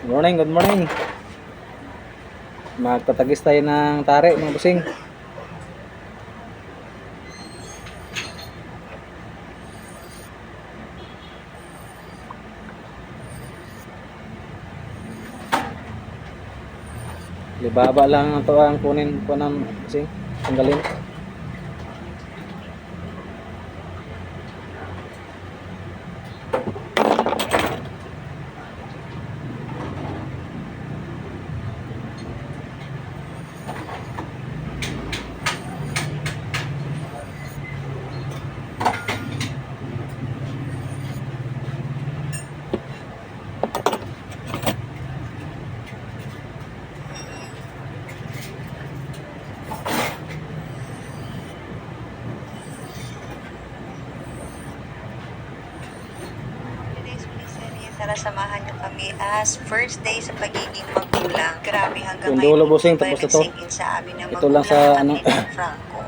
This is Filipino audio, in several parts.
Morning, good morning. Magtatagis tayo ng tare mga busing. Libaba lang ang to ang kunin ko ng busing. Tanggalin. Today's tara samahan niyo kami as first day sa pagiging magulang. Grabe hanggang dulo, bossing, pa tapos ito. sa amin na Ito lang sa, ano.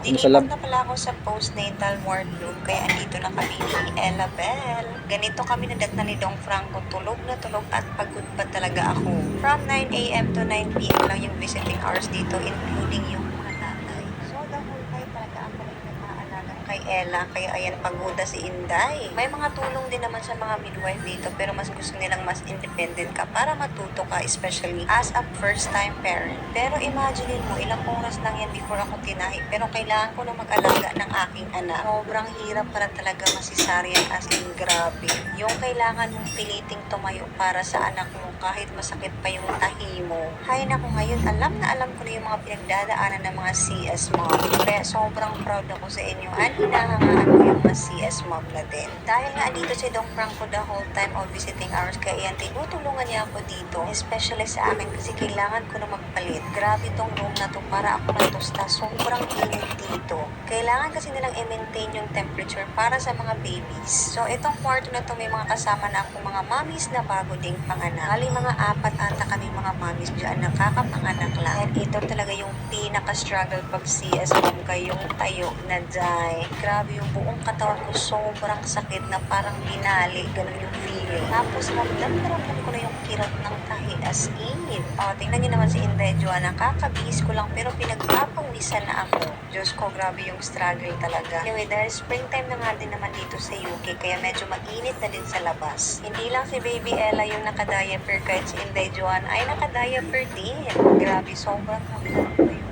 Dinipot na pala ako sa postnatal ward room kaya andito na kami ni Ella Bell. Ganito kami nadatna ni Dong Franco. Tulog na tulog at pagod pa talaga ako. From 9 a.m. to 9 p.m. lang yung visiting hours dito including yung mga tatay. So the whole night talaga ako rin nag-aalaga kay Ella kaya ayan pagoda si Inday. May mga tulong din naman sa mga midwife dito pero mas gusto nilang mas independent ka para matuto ka especially as a first time parent. Pero imagine mo ilang oras lang yan before ako tinahi pero kailangan ko na mag-alaga aking anak. Sobrang hirap para talaga masisaryan as in grabe. Yung kailangan mong piliting tumayo para sa anak mo kahit masakit pa yung tahi mo. Hay nako ngayon alam na alam ko na yung mga pinagdadaanan ng mga CS mom. Kaya sobrang proud ako sa inyo at hinahangaan ko yung mga CS mom na din. Dahil nga dito si Dong Franco the whole time of visiting hours kaya yan tinutulungan niya ako dito. Especially sa akin kasi kailangan ko na magpalit. Grabe tong room na to para ako natusta. Sobrang init dito. Kailangan kasi nilang i-maintain yung temperature para sa mga babies. So itong kwarto na to may mga kasama na akong mga mommies na bago ding panganak. Bali mga apat ata kami mga mommies dyan nakakapanganak lang. And ito talaga yung pinaka-struggle pag CS mom kayong tayo na dry. Grabe yung buong katawan ko sobrang sakit na parang binali. Ganun yung feeling. Tapos ramdam na ramdam ko na yung kirot ng tahi as in. O, tingnan niyo naman si Inday Joanna. Kakabihis ko lang pero pinagpapawisan na ako. Diyos ko, grabe yung struggle talaga. Anyway, dahil springtime na nga din naman dito sa UK, kaya medyo mainit na din sa labas. Hindi lang si Baby Ella yung nakadiaper kahit si Inday Joanna ay nakadiaper din. Grabe, sobrang ramdam ko yung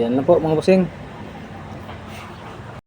yan lang po mga bossing.